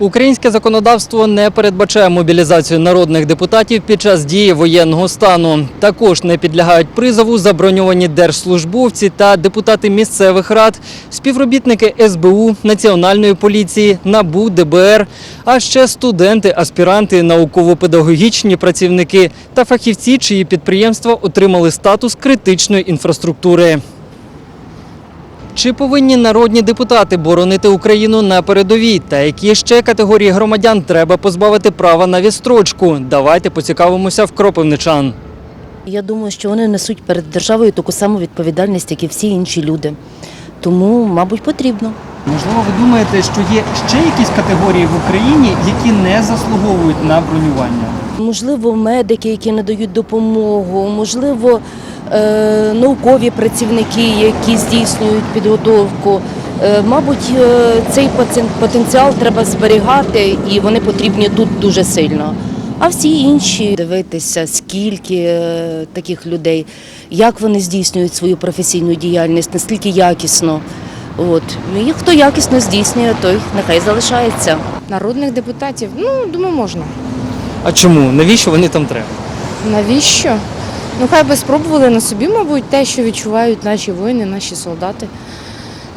Українське законодавство не передбачає мобілізацію народних депутатів під час дії воєнного стану. Також не підлягають призову заброньовані держслужбовці та депутати місцевих рад, співробітники СБУ, Національної поліції, НАБУ, ДБР, а ще студенти, аспіранти, науково-педагогічні працівники та фахівці, чиї підприємства отримали статус критичної інфраструктури. Чи повинні народні депутати боронити Україну на передовій? Та які ще категорії громадян треба позбавити права на відстрочку? Давайте поцікавимося в кропивничан. Я думаю, що вони несуть перед державою таку саму відповідальність, як і всі інші люди. Тому, мабуть, потрібно. Можливо, ви думаєте, що є ще якісь категорії в Україні, які не заслуговують на бронювання? Можливо, медики, які надають допомогу, можливо, наукові працівники, які здійснюють підготовку. Е, Мабуть, е, цей потенціал треба зберігати, і вони потрібні тут дуже сильно. А всі інші дивитися, скільки е, таких людей, як вони здійснюють свою професійну діяльність, наскільки якісно. От і хто якісно здійснює, той нехай залишається. Народних депутатів, ну, думаю, можна. А чому? Навіщо вони там треба? Навіщо? Ну, хай би спробували на собі, мабуть, те, що відчувають наші воїни, наші солдати,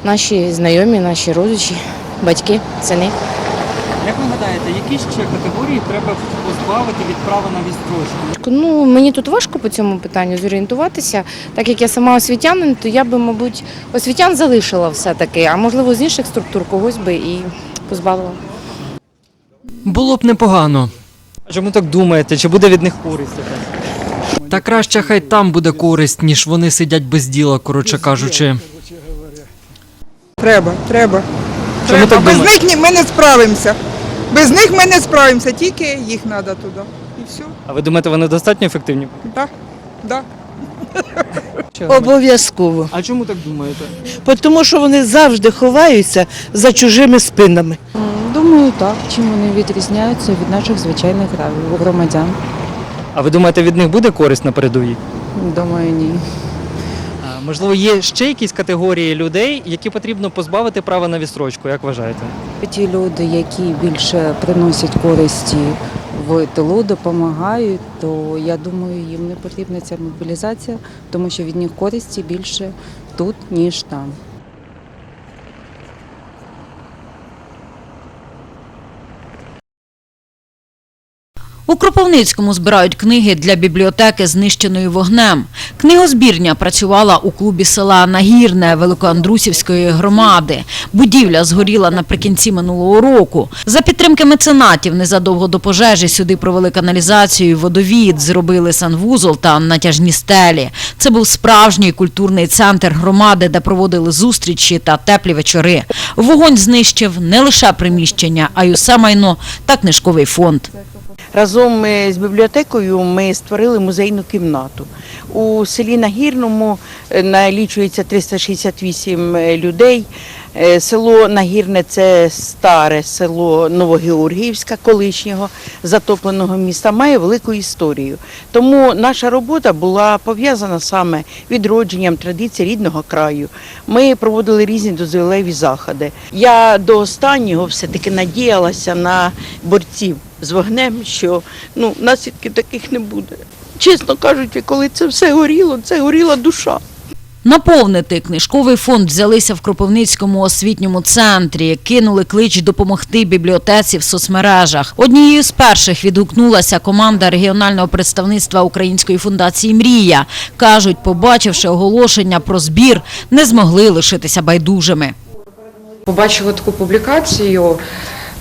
наші знайомі, наші родичі, батьки, сини. Як ви гадаєте, які ще категорії треба позбавити від права на відстрочку? Ну, мені тут важко по цьому питанню зорієнтуватися. Так як я сама освітянин, то я би, мабуть, освітян залишила все-таки, а можливо з інших структур когось би і позбавила. Було б непогано. А чому так думаєте? Чи буде від них користь? Та краще хай там буде користь, ніж вони сидять без діла, коротше кажучи. Треба, треба. Чому треба. так Без думаєте? них ні- ми не справимося. Без них ми не справимося, тільки їх треба туди. І все. А ви думаєте, вони достатньо ефективні? Да, да. Обов'язково. А чому так думаєте? Тому що вони завжди ховаються за чужими спинами. Думаю, так. Чим вони відрізняються від наших звичайних громадян? А ви думаєте, від них буде користь на передовій? Думаю, ні. А, можливо, є ще якісь категорії людей, які потрібно позбавити права на відстрочку, як вважаєте? Ті люди, які більше приносять користі в тилу, допомагають, то я думаю, їм не потрібна ця мобілізація, тому що від них користі більше тут, ніж там. У Кропивницькому збирають книги для бібліотеки, знищеної вогнем. Книгозбірня працювала у клубі села Нагірне Великоандрусівської громади. Будівля згоріла наприкінці минулого року. За підтримки меценатів незадовго до пожежі сюди провели каналізацію, водовід, зробили санвузол та натяжні стелі. Це був справжній культурний центр громади, де проводили зустрічі та теплі вечори. Вогонь знищив не лише приміщення, а й усе майно та книжковий фонд. Разом е, з бібліотекою ми створили музейну кімнату. У селі Нагірному е, налічується 368 людей. Е, Село Нагірне це старе село Новогеоргіївська, колишнього затопленого міста, має велику історію. Тому наша робота була пов'язана саме відродженням традицій рідного краю. Ми проводили різні дозвілеві заходи. Я до останнього все-таки надіялася на борців з вогнем, що ну, наслідків таких не буде. Чесно кажучи, коли це все горіло, це горіла душа. Наповнити книжковий фонд взялися в Кропивницькому освітньому центрі. Кинули клич допомогти бібліотеці в соцмережах. Однією з перших відгукнулася команда регіонального представництва Української фундації Мрія. Кажуть, побачивши оголошення про збір, не змогли лишитися байдужими. Побачила таку публікацію,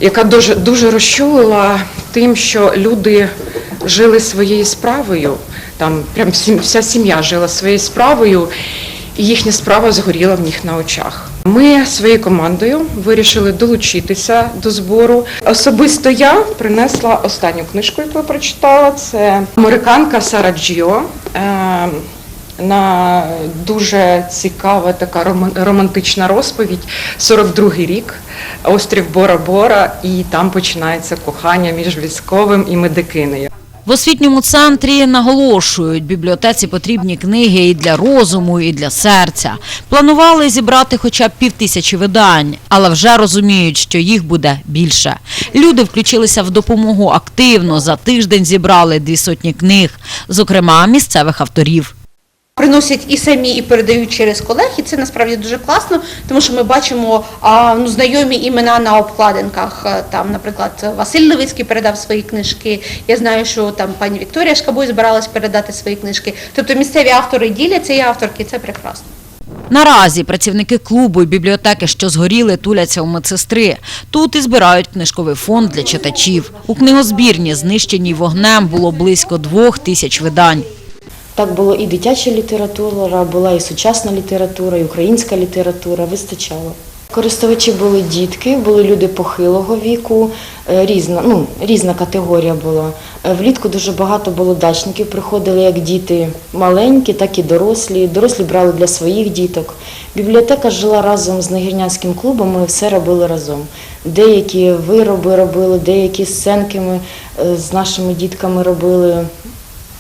яка дуже, дуже розчулила тим, що люди жили своєю справою, там прям вся сім'я жила своєю справою, і їхня справа згоріла в них на очах. Ми своєю командою вирішили долучитися до збору. Особисто я принесла останню книжку, яку я прочитала. Це американка Сара Джіо. На дуже цікава така роман- романтична розповідь. 42-й рік, острів Бора Бора, і там починається кохання між військовим і медикинею. В освітньому центрі наголошують, бібліотеці потрібні книги і для розуму, і для серця. Планували зібрати хоча б півтисячі видань, але вже розуміють, що їх буде більше. Люди включилися в допомогу активно. За тиждень зібрали дві сотні книг, зокрема місцевих авторів. Приносять і самі, і передають через колег, і це насправді дуже класно, тому що ми бачимо ну, знайомі імена на обкладинках. Е, Там, наприклад, Василь Левицький передав свої книжки. Я знаю, що там пані Вікторія Шкабой збиралась передати свої книжки. Тобто місцеві автори діляться і авторки, це прекрасно. Наразі працівники клубу і бібліотеки, що згоріли, туляться у медсестри. Тут і збирають книжковий фонд для читачів. У книгозбірні, знищеній вогнем, було близько двох тисяч видань. Так було і дитяча література, була і сучасна література, і українська література, вистачало. Користувачі були дітки, були люди похилого віку, е, різна, ну, різна категорія була. Е, Влітку дуже багато було дачників, приходили як діти маленькі, так і дорослі. Дорослі брали для своїх діток. Бібліотека жила разом з Нагірнянським клубом, ми все робили разом. Деякі вироби робили, деякі сценки ми е, з нашими дітками робили,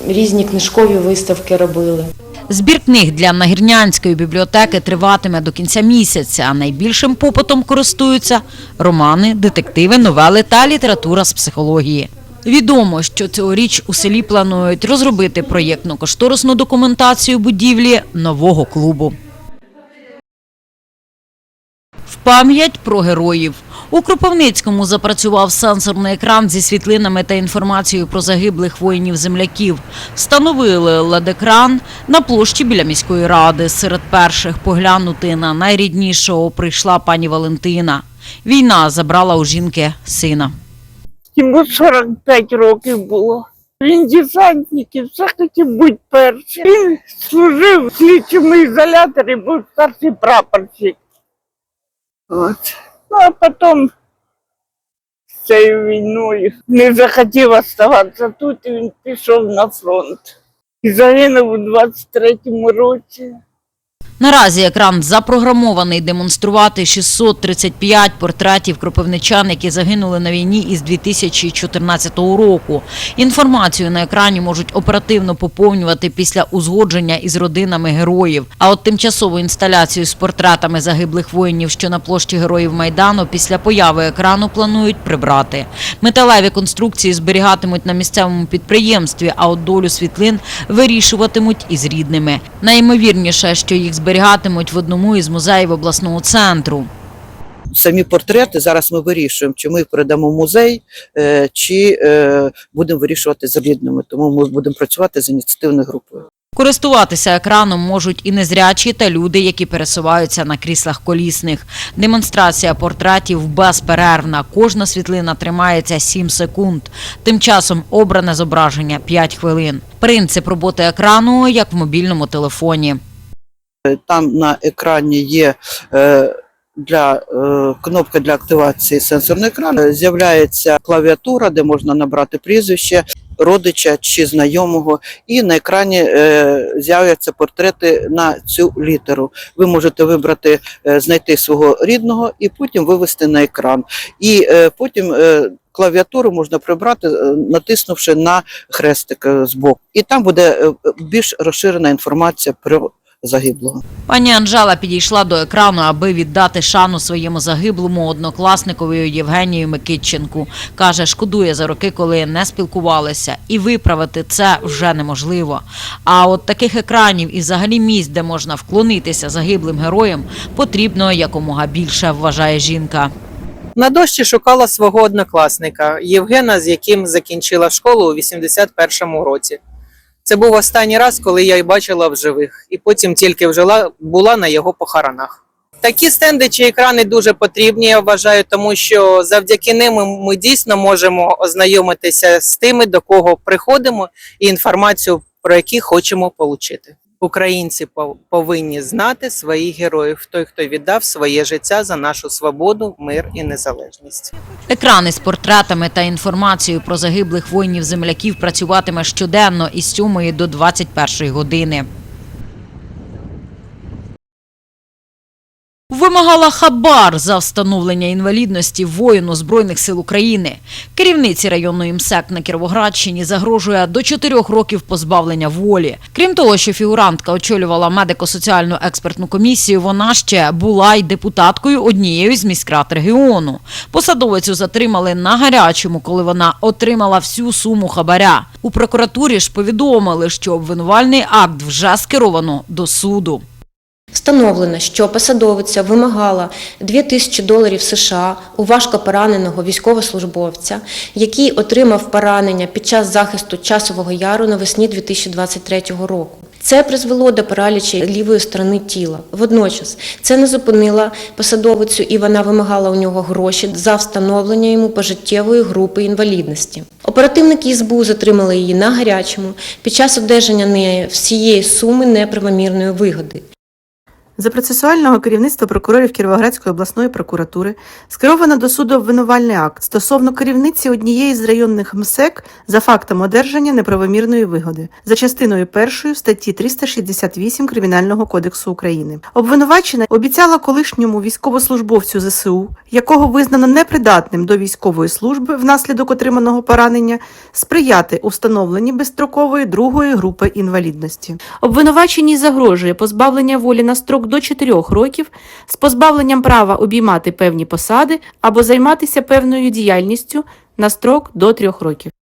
різні книжкові виставки робили. Збір книг для Нагірнянської бібліотеки триватиме до кінця місяця. А найбільшим попитом користуються романи, детективи, новели та література з психології. Відомо, що цьогоріч у селі планують розробити проєктно-кошторисну документацію будівлі нового клубу. В пам'ять про героїв. У Кропивницькому запрацював сенсорний екран зі світлинами та інформацією про загиблих воїнів-земляків. Встановили LED-екран на площі біля міської ради. Серед перших поглянути на найріднішого прийшла пані Валентина. Війна забрала у жінки сина. Йому 45 років було. Він десантник все хотів бути першим. Він служив в слідчому ізоляторі, був старший прапорщик. От. Ну, а потім з цією війною не захотів оставатися тут, і він пішов на фронт. І загинув у 23-му році. Наразі екран запрограмований демонструвати 635 портретів кропивничан, які загинули на війні із 2014 року. Інформацію на екрані можуть оперативно поповнювати після узгодження із родинами героїв. А от тимчасову інсталяцію з портретами загиблих воїнів, що на площі героїв Майдану, після появи екрану планують прибрати. Металеві конструкції зберігатимуть на місцевому підприємстві, а от долю світлин вирішуватимуть із рідними. Найімовірніше, що їх зберігатимуть в одному із музеїв обласного центру. самі портрети зараз ми вирішуємо, чи ми їх передамо в музей, е, чи е, будемо вирішувати з рідними. Тому ми будемо працювати з ініціативною групою. Користуватися екраном можуть і незрячі та люди, які пересуваються на кріслах колісних. Демонстрація портретів безперервна. Кожна світлина тримається 7 секунд. Тим часом обране зображення 5 хвилин. Принцип роботи екрану як в мобільному телефоні. Е, Там на екрані є е, для е, кнопка для активації сенсорного екрану. З'являється клавіатура, де можна набрати прізвище родича чи знайомого, і на екрані з'являться портрети на цю літеру. Ви можете вибрати, знайти свого рідного і потім вивести на екран. І потім клавіатуру можна прибрати, натиснувши на хрестик збоку. І там буде більш розширена інформація про загиблого. Пані Анжела підійшла до екрану, аби віддати шану своєму загиблому однокласникові Євгенію Микитченку. Каже, шкодує за роки, коли не спілкувалися, і виправити це вже неможливо. А от таких екранів і взагалі місць, де можна вклонитися загиблим героям, потрібно якомога більше, вважає жінка. На дощі шукала свого однокласника Євгена, з яким закінчила школу у 81-му році. Це був останній раз, коли я й бачила в живих, і потім тільки вжила була на його похоронах. Такі стенди чи екрани дуже потрібні, я вважаю, тому що завдяки ним ми- дійсно можемо ознайомитися з тими, до кого приходимо, і інформацію, про які хочемо отримати. Українці пов- повинні знати своїх героїв, той, хто віддав своє життя за нашу свободу, мир і незалежність. Екрани з портретами та інформацією про загиблих воїнів-земляків працюватиме щоденно із 7 до 21 години. Вимагала хабар за встановлення інвалідності воїну Збройних сил України. Керівниці районної МСЕК на Кіровоградщині загрожує до 4 років позбавлення волі. Крім того, що фігурантка очолювала медико-соціальну експертну комісію, вона ще була й депутаткою однієї з міськрад регіону. Посадовицю затримали на гарячому, коли вона отримала всю суму хабаря. У прокуратурі ж повідомили, що обвинувальний акт вже скеровано до суду. Встановлено, що посадовиця вимагала 2 тисячі доларів США у важко пораненого військовослужбовця, який отримав поранення під час захисту часового яру навесні 2023 року. Це призвело до паралічі лівої сторони тіла. Водночас це не зупинило посадовицю, і вона вимагала у нього гроші за встановлення йому пожиттєвої групи інвалідності. Оперативники СБУ затримали її на гарячому під час одержання неї всієї суми неправомірної вигоди. За процесуального керівництва прокурорів Кіровоградської обласної прокуратури скеровано до суду обвинувальний акт стосовно керівниці однієї з районних МСЕК за фактом одержання неправомірної вигоди за частиною першої статті 368 Кримінального кодексу України. Обвинувачена обіцяла колишньому військовослужбовцю ЗСУ, якого визнано непридатним до військової служби внаслідок отриманого поранення, сприяти у встановленні безстрокової другої групи інвалідності. Обвинуваченій загрожує позбавлення волі на строк до 4 років з позбавленням права обіймати певні посади або займатися певною діяльністю на строк до 3 років.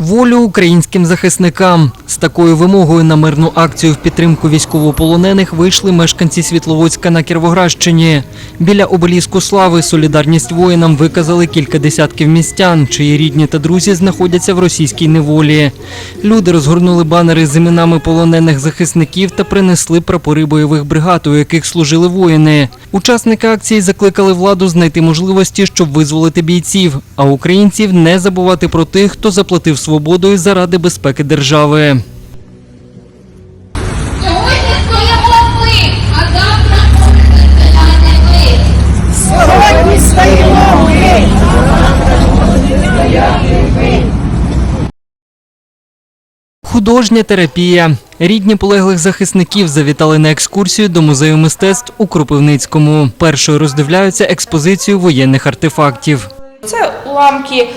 Волю українським захисникам з такою вимогою на мирну акцію в підтримку військовополонених вийшли мешканці Світловодська на Кіровоградщині. Біля обеліску слави солідарність воїнам виказали кілька десятків містян, чиї рідні та друзі знаходяться в російській неволі. Люди розгорнули банери з іменами полонених захисників та принесли прапори бойових бригад, у яких служили воїни. Учасники акції закликали владу знайти можливості, щоб визволити бійців, а українців не забувати про тих, хто заплатив свободою заради безпеки держави. Сьогодні стоїмо ми, а завтра можете стояти ви. Сьогодні стоїмо ми, Художня терапія. Рідні полеглих захисників завітали на екскурсію до музею мистецтв у Кропивницькому. Першою роздивляються експозицію воєнних артефактів. Це уламки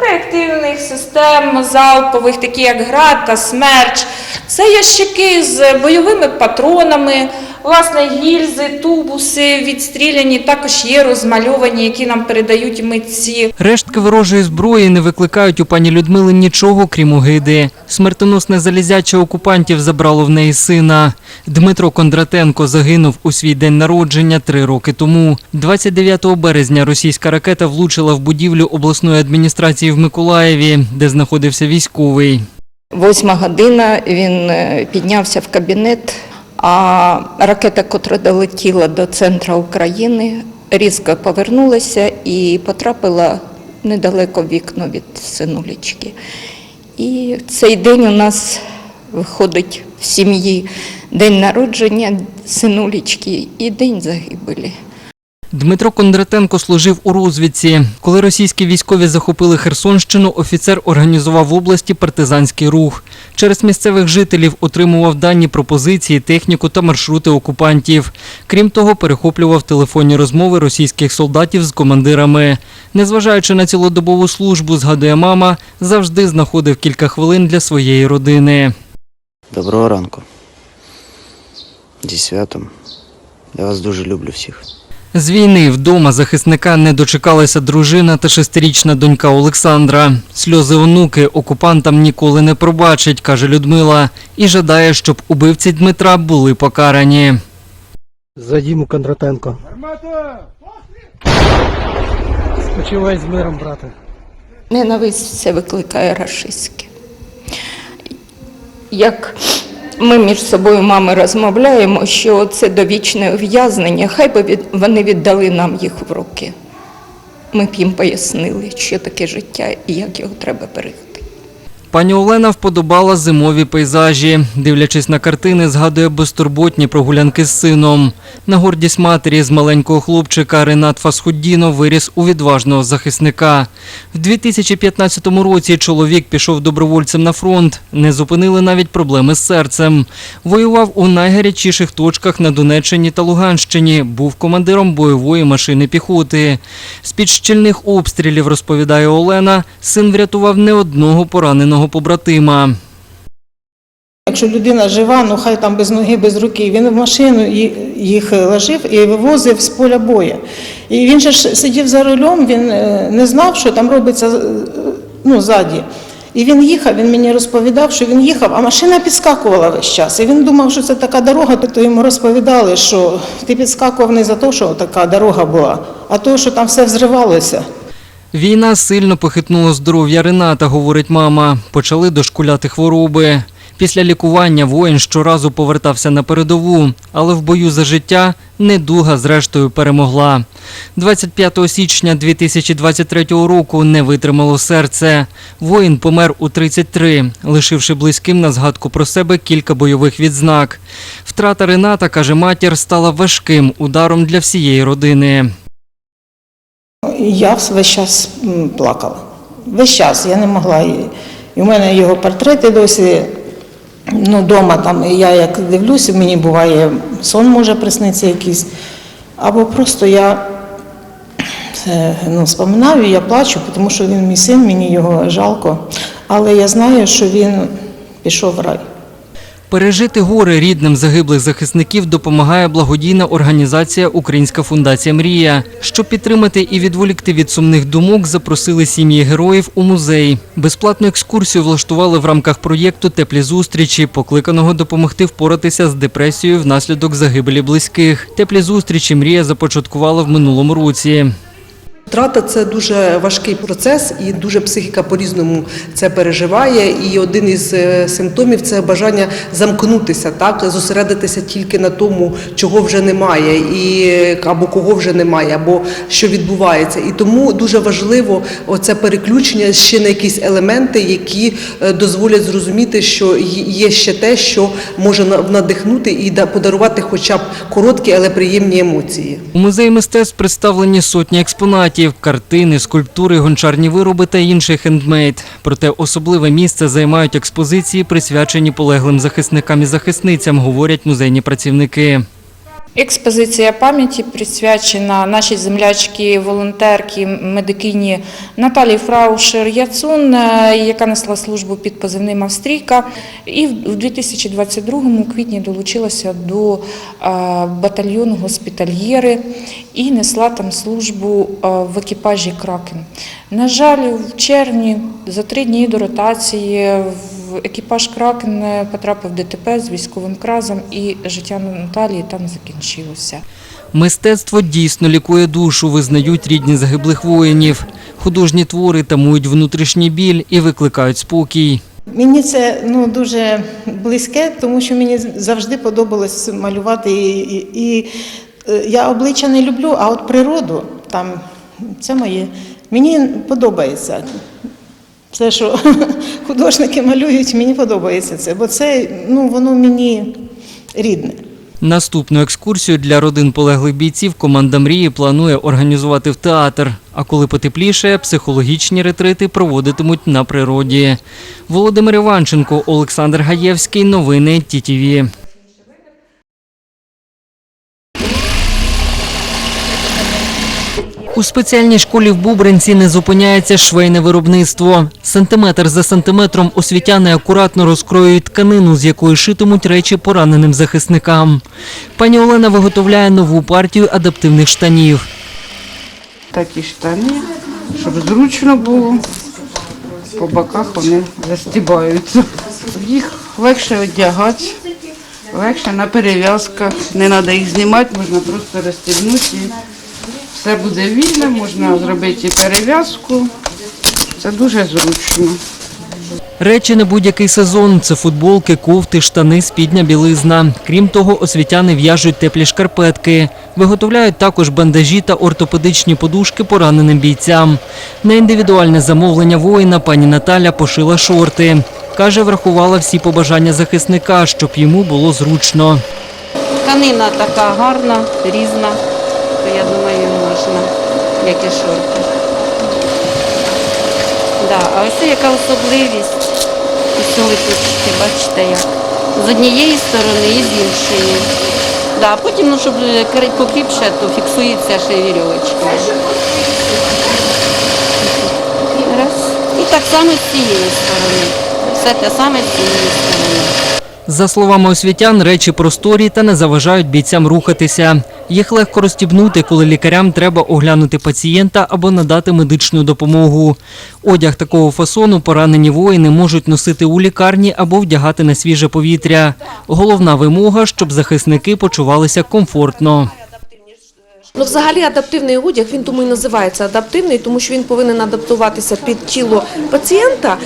реактивних систем залпових, такі як град та смерч. Це ящики з бойовими патронами, власне, гільзи, тубуси відстріляні, також є розмальовані, які нам передають митці. Рештки ворожої зброї не викликають у пані Людмили нічого, крім огиди. Смертоносне залізяче окупантів забрало в неї сина. Дмитро Кондратенко загинув у свій день народження три роки тому. 29 березня російська ракета влучила в будівлю обласної адміністрації в Миколаєві, де знаходився військовий. Восьма година він е, піднявся в кабінет, а ракета, котра долетіла до центру України, різко повернулася і потрапила недалеко вікно від синулічки. І цей день у нас виходить в сім'ї день народження синулічки і день загибелі. Дмитро Кондратенко служив у розвідці. Коли російські військові захопили Херсонщину, офіцер організував в області партизанський рух. Через місцевих жителів отримував дані про позиції, техніку та маршрути окупантів. Крім того, перехоплював телефонні розмови російських солдатів з командирами. Незважаючи на цілодобову службу, згадує мама, завжди знаходив кілька хвилин для своєї родини. Доброго ранку. Зі святом. Я вас дуже люблю всіх. З війни вдома захисника не дочекалася дружина та шестирічна донька Олександра. Сльози онуки окупантам ніколи не пробачить, каже Людмила, і жадає, щоб убивці Дмитра були покарані. За Діму Кондратенко. Спочивай з миром, брате. Ненависть все викликає рашистське. Як ми між собою, мами, розмовляємо, що це довічне ув'язнення, хай би від- вони віддали нам їх в руки. Ми б їм пояснили, що таке життя і як його треба берегти. Пані Олена вподобала зимові пейзажі. Дивлячись на картини, згадує безтурботні прогулянки з сином. На гордість матері з маленького хлопчика Ренат Фасхуддінов виріс у відважного захисника. В 2015 році чоловік пішов добровольцем на фронт. Не зупинили навіть проблеми з серцем. Воював у найгарячіших точках на Донеччині та Луганщині. Був командиром бойової машини піхоти. З-під щільних обстрілів, розповідає Олена, син врятував не одного пораненого побратима. Якщо людина жива, ну хай там без ноги, без руки, він в машину їх ложив і вивозив з поля бою. І він же ж сидів за рулем, він е, не знав, що там робиться е, ну, ззаді. І він їхав, він мені розповідав, що він їхав, а машина підскакувала весь час. І він думав, що це така дорога, то йому розповідали, що ти підскакував не за те, що така дорога була, а то, що там все взривалося. Війна сильно похитнула здоров'я Рената, говорить мама. Почали дошкуляти хвороби. Після лікування воїн щоразу повертався на передову, але в бою за життя недуга зрештою перемогла. 25 січня 2023 року не витримало серце. Воїн помер у 33, лишивши близьким на згадку про себе кілька бойових відзнак. Втрата Рената, каже матір, стала важким ударом для всієї родини. Я весь час плакала. Весь час я не могла. І, в мене його портрети досі. Ну, вдома там я як дивлюся, мені буває сон може приснитися якийсь. Або просто я е, ну, споминаю, я плачу, тому що він мій син, мені його жалко. Але я знаю, що він пішов в рай. Пережити горе рідним загиблих захисників допомагає благодійна організація Українська фундація Мрія. Щоб підтримати і відволікти від сумних думок, запросили сім'ї героїв у музей. Безплатну екскурсію влаштували в рамках проєкту Теплі зустрічі, покликаного допомогти впоратися з депресією внаслідок загибелі близьких. Теплі зустрічі Мрія започаткувала в минулому році. Втрата це дуже важкий процес, і дуже психіка по-різному це переживає. І один із е, симптомів це бажання замкнутися, так зосередитися тільки на тому, чого вже немає, і або кого вже немає, або що відбувається. І тому дуже важливо оце переключення ще на якісь елементи, які е, дозволять зрозуміти, що є- ще те, що може надихнути і да- подарувати, хоча б короткі, але приємні емоції. У музеї мистецтв представлені сотні експонатів, картини, скульптури, гончарні вироби та інший хендмейд. Проте особливе місце займають експозиції, присвячені полеглим захисникам і захисницям, говорять музейні працівники. Експозиція пам'яті присвячена нашій землячці, волонтерці, медикині Наталії Фраушер Яцун, е, яка несла службу під позивним Австрійка. І в 2022 квітні долучилася до е, батальйону госпітальєри і несла там службу е, в екіпажі Кракен. На жаль, в червні за три дні до ротації в екіпаж Кракен потрапив в ДТП з військовим кразом, і життя Наталії там закінчилося. Мистецтво дійсно лікує душу, визнають рідні загиблих воїнів. Художні твори тамують внутрішній біль і викликають спокій. Мені це ну дуже близьке, тому що мені завжди подобалось малювати. І, і, і е, я обличчя не люблю, а от природу там це моє. Мені подобається. Це, що художники малюють, мені подобається це, бо це ну, воно мені рідне. Наступну екскурсію для родин полеглих бійців команда мрії планує організувати в театр. А коли потепліше, психологічні ретрити проводитимуть на природі. Володимир Іванченко, Олександр Гаєвський. Новини ТІТІВІ. У спеціальній школі в Бубринці не зупиняється швейне виробництво. Сантиметр за сантиметром освітяни акуратно розкроюють тканину, з якої шитимуть речі пораненим захисникам. Пані Олена виготовляє нову партію адаптивних штанів. Такі штани, щоб зручно було. По боках вони застібаються. Їх легше одягати, легше на перев'язках. Не треба їх знімати, можна просто розстібнути. Все буде вільно, можна зробити перев'язку. Це дуже зручно. Речі на будь-який сезон це футболки, кофти, штани, спідня білизна. Крім того, освітяни в'яжуть теплі шкарпетки. Виготовляють також бандажі та ортопедичні подушки пораненим бійцям. На індивідуальне замовлення воїна пані Наталя пошила шорти. Каже, врахувала всі побажання захисника, щоб йому було зручно. Тканина така гарна, різна, то я думаю, можна, як і шорти. Да, а ось яка особливість ці липучки, бачите як. З однієї сторони і з іншої. Да, а потім, ну, щоб крить покріпше, то фіксується ще й вірьовочкою. Раз. І так само з цієї сторони. Все те саме з цієї сторони. За словами освітян, речі просторі та не заважають бійцям рухатися. Їх легко розстібнути, коли лікарям треба оглянути пацієнта або надати медичну допомогу. Одяг такого фасону поранені воїни можуть носити у лікарні або вдягати на свіже повітря. Головна вимога, щоб захисники почувалися комфортно. Ну, взагалі, адаптивний одяг він тому і називається адаптивний, тому що він повинен адаптуватися під тіло пацієнта,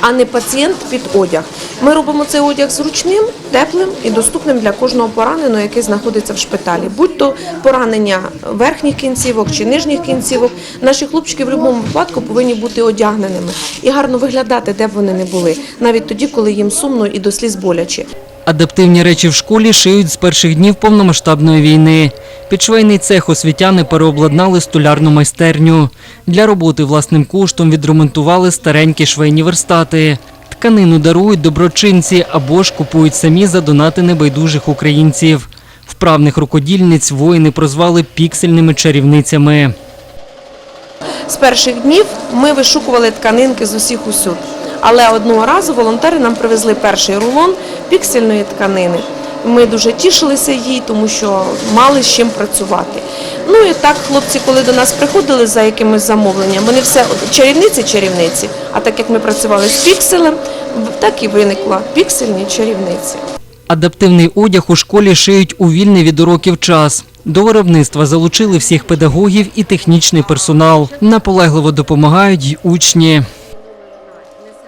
а не пацієнт під одяг. Ми робимо цей одяг зручним, теплим і доступним для кожного пораненого, який знаходиться в шпиталі. Будь то поранення верхніх кінцівок чи нижніх кінцівок. Наші хлопчики в будь-якому випадку повинні бути одягненими і гарно виглядати, де б вони не були, навіть тоді, коли їм сумно і до сліз боляче. Адаптивні речі в школі шиють з перших днів повномасштабної війни. Під швейний цех освітяни переобладнали столярну майстерню. Для роботи власним коштом відремонтували старенькі швейні верстати. Тканину дарують доброчинці або ж купують самі за донати небайдужих українців. Вправних рукодільниць воїни прозвали піксельними чарівницями. З перших днів ми вишукували тканинки з усіх усюд. Але одного разу волонтери нам привезли перший рулон піксельної тканини. Ми дуже тішилися їй, тому що мали з чим працювати. Ну і так, хлопці, коли до нас приходили за якимось замовленням, вони все чарівниці, чарівниці. А так як ми працювали з пікселем, так і виникла піксельні чарівниці. Адаптивний одяг у школі шиють у вільний від уроків час. До виробництва залучили всіх педагогів і технічний персонал. Наполегливо допомагають й учні.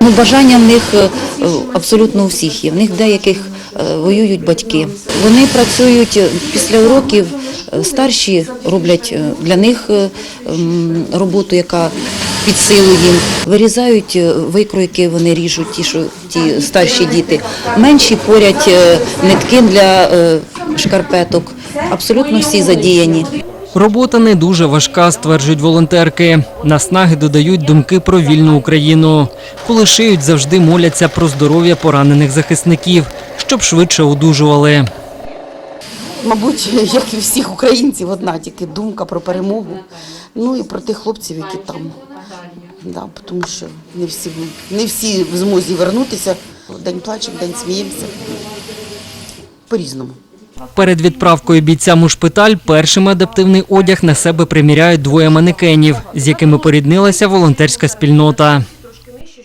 Ну, бажання в них е, е, абсолютно у всіх є. В них деяких е, воюють батьки. Вони працюють після уроків, старші роблять для них роботу, яка під силу їм. Вирізають викройки, вони ріжуть, ті, що ті старші діти. Менші порять нитки для шкарпеток. Абсолютно всі задіяні. Робота не дуже важка, стверджують волонтерки. Наснаги додають думки про вільну Україну. Коли шиють, завжди моляться про здоров'я поранених захисників, щоб швидше одужували. Мабуть, як і всіх українців, одна тільки думка про перемогу. Ну і про тих хлопців, які там. Да, тому що не всі, не всі в змозі вернутися. День плачемо, день сміємося. По-різному. Перед відправкою бійцям у шпиталь першими адаптивний одяг на себе приміряють двоє манекенів, з якими поріднилася волонтерська спільнота.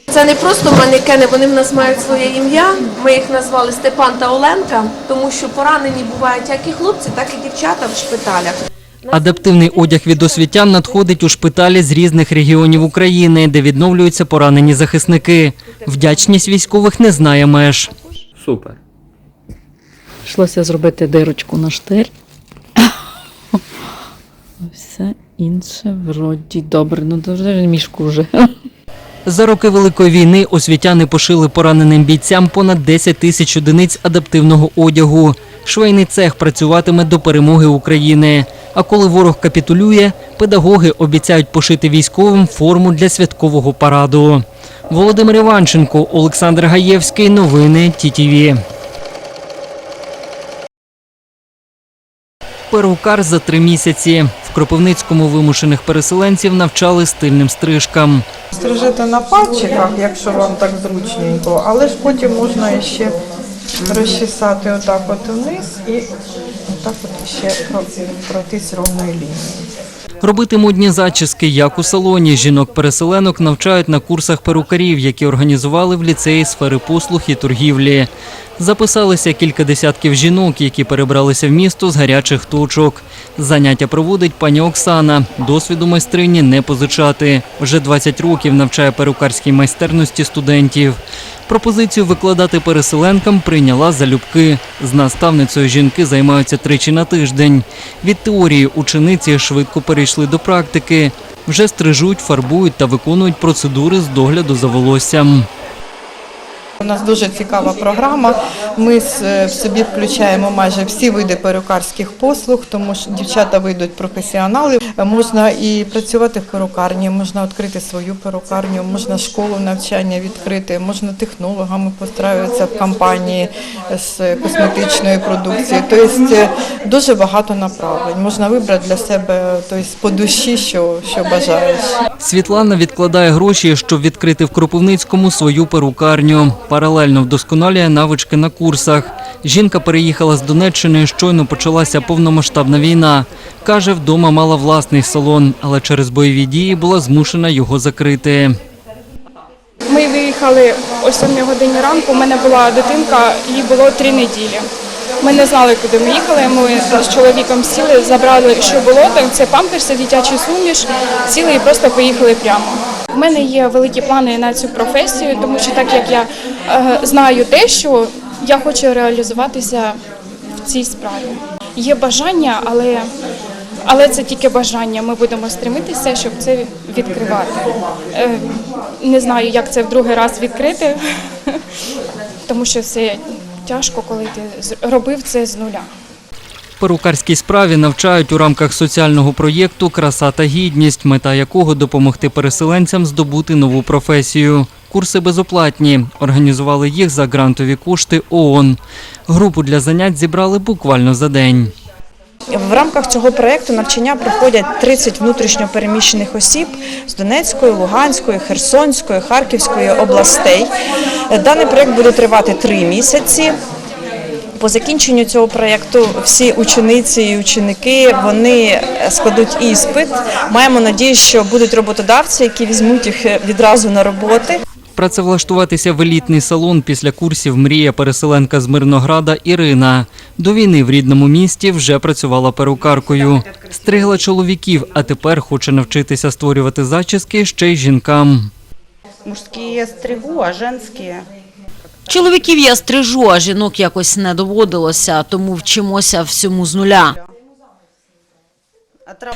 Це не просто манекени, вони в нас мають своє ім'я. Ми їх назвали Степан та Оленка, тому що поранені бувають як і хлопці, так і дівчата в шпиталях. Адаптивний одяг від освітян надходить у шпиталі з різних регіонів України, де відновлюються поранені захисники. Вдячність військових не знає меж. Супер. Прийшлося зробити дирочку на штир. Все інше вроді добре. Ну дуже мішку вже. За роки Великої війни освітяни пошили пораненим бійцям понад 10 тисяч одиниць адаптивного одягу. Швейний цех працюватиме до перемоги України. А коли ворог капітулює, педагоги обіцяють пошити військовим форму для святкового параду. Володимир Іванченко, Олександр Гаєвський. Новини ТІТІВІ. Перукар за три місяці. В Кропивницькому вимушених переселенців навчали стильним стрижкам. Стрижете на пальчиках, якщо вам так зручненько, але ж потім можна ще розчесати отак от вниз і отак от ще про- пройтись ровною лінією. Робити модні зачіски, як у салоні. Жінок-переселенок навчають на курсах перукарів, які організували в ліцеї сфери послуг і торгівлі. Записалися кілька десятків жінок, які перебралися в місто з гарячих точок. Заняття проводить пані Оксана. Досвіду майстрині не позичати. Вже 20 років навчає перукарській майстерності студентів. Пропозицію викладати переселенкам прийняла залюбки. З наставницею жінки займаються тричі на тиждень. Від теорії учениці швидко перейшли до практики. Вже стрижуть, фарбують та виконують процедури з догляду за волоссям. У нас дуже цікава програма. Ми е, в собі включаємо майже всі види перукарських послуг, тому що дівчата вийдуть професіонали. Е, Можна і працювати в перукарні, можна відкрити свою перукарню, можна школу навчання відкрити, можна технологами постраюватися в компанії з косметичної продукції. Тобто е, дуже багато направлень. Можна вибрати для себе тобто, по душі, що, що бажаєш. Світлана відкладає гроші, щоб відкрити в Кропивницькому свою перукарню. Паралельно вдосконалює навички на курсах. Жінка переїхала з Донеччини, щойно почалася повномасштабна війна. Каже, вдома мала власний салон, але через бойові дії була змушена його закрити. Ми виїхали о 7 годині ранку. У мене була дитинка, їй було три неділі. Ми не знали, куди ми їхали. Ми з чоловіком сіли, забрали, що було там. Це памперси, дитячий суміш. Сіли і просто поїхали прямо. У мене є великі плани на цю професію, тому що так як я е, знаю те, що я хочу реалізуватися в цій справі. Є бажання, але, але це тільки бажання. Ми будемо стремитися, щоб це відкривати. Е, не знаю, як це в другий раз відкрити, тому що це тяжко, коли ти робив це з нуля. Перукарській справі навчають у рамках соціального проєкту Краса та гідність, мета якого допомогти переселенцям здобути нову професію. Курси безоплатні. Організували їх за грантові кошти ООН. Групу для занять зібрали буквально за день. В рамках цього проєкту навчання проходять 30 внутрішньо переміщених осіб з Донецької, Луганської, Херсонської, Харківської областей. Даний проєкт буде тривати три місяці. По закінченню цього проєкту всі учениці і ученики вони складуть іспит. Маємо надію, що будуть роботодавці, які візьмуть їх відразу на роботи. Працевлаштуватися в елітний салон після курсів мріє переселенка з Мирнограда Ірина. До війни в рідному місті вже працювала перукаркою. Стригла чоловіків, а тепер хоче навчитися створювати зачіски ще й жінкам. Мужські я стригу, а женські Чоловіків я стрижу, а жінок якось не доводилося, тому вчимося всьому з нуля.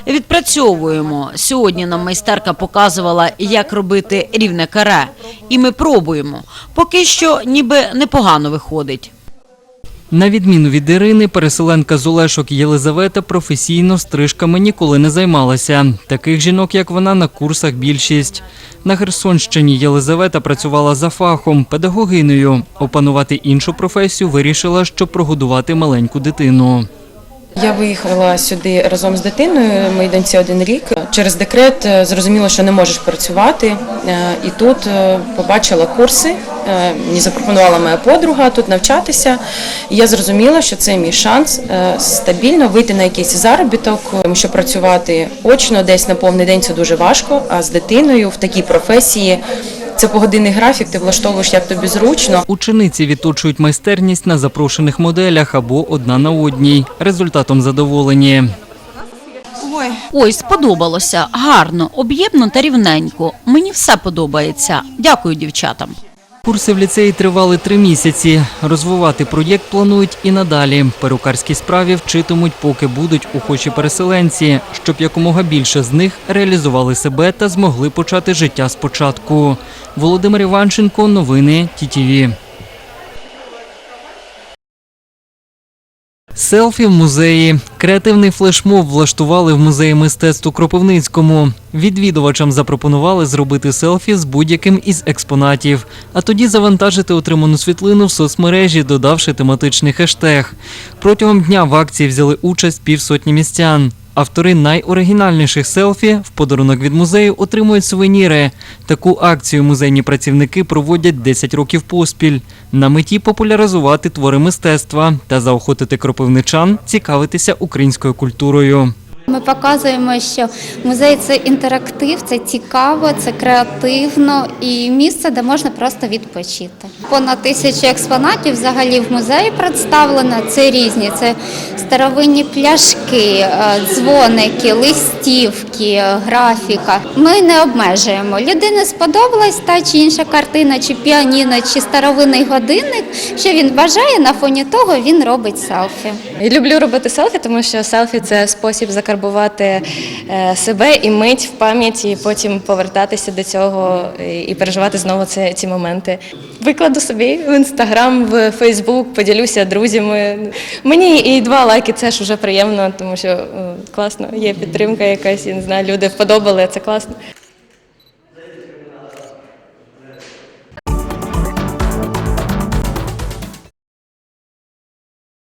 Відпрацьовуємо. Сьогодні нам майстерка показувала, як робити рівне каре. І ми пробуємо. Поки що ніби непогано виходить. На відміну від Ірини, переселенка з Олешок Єлизавета професійно стрижками ніколи не займалася. Таких жінок, як вона, на курсах більшість. На Херсонщині Єлизавета працювала за фахом, педагогиною. Опанувати іншу професію вирішила, щоб прогодувати маленьку дитину. Я виїхала сюди разом з дитиною, моїй доньці один рік. Через декрет е, зрозуміла, що не можеш працювати. Е, І тут е, побачила курси. Мені запропонувала моя подруга тут навчатися. І я зрозуміла, що це мій шанс стабільно вийти на якийсь заробіток, тому що працювати очно десь на повний день це дуже важко. А з дитиною в такій професії це погодинний графік, ти влаштовуєш як тобі зручно. Учениці відточують майстерність на запрошених моделях або одна на одній. Результатом задоволені. Ой, сподобалося. Гарно, об'ємно та рівненько. Мені все подобається. Дякую дівчатам. Курси в ліцеї тривали три місяці. Розвивати проєкт планують і надалі. Перукарській справі вчитимуть, поки будуть охочі переселенці, щоб якомога більше з них реалізували себе та змогли почати життя спочатку. Володимир Іванченко, новини ТІТІВІ. Селфі в музеї. Креативний флешмоб влаштували в музеї мистецтв у Кропивницькому. Відвідувачам запропонували зробити селфі з будь-яким із експонатів, а тоді завантажити отриману світлину в соцмережі, додавши тематичний хештег. Протягом дня в акції взяли участь півсотні містян. Автори найоригінальніших селфі в подарунок від музею отримують сувеніри. Таку акцію музейні працівники проводять 10 років поспіль. На меті популяризувати твори мистецтва та заохотити кропивничан цікавитися українською культурою. Ми показуємо, що музей це інтерактив, це цікаво, це креативно і місце, де можна просто відпочити. Понад тисячу експонатів взагалі в музеї представлено. Це різні, це старовинні пляшки, е, дзвоники, листівки, графіка. Ми не обмежуємо. Людині сподобалась та чи інша картина, чи піаніно, чи старовинний годинник. Що він бажає, на фоні того він робить селфі. Я люблю робити селфі, тому що селфі це спосіб закарбувати е, себе і мить в пам'яті, і потім повертатися до цього і- і переживати знову ці, ці моменти. Викладу собі в інстаграм, в Фейсбук, поділюся друзями. Мені і два лайки це ж вже приємно, тому що е, класно, є підтримка якась, я не знаю, люди вподобали, це класно.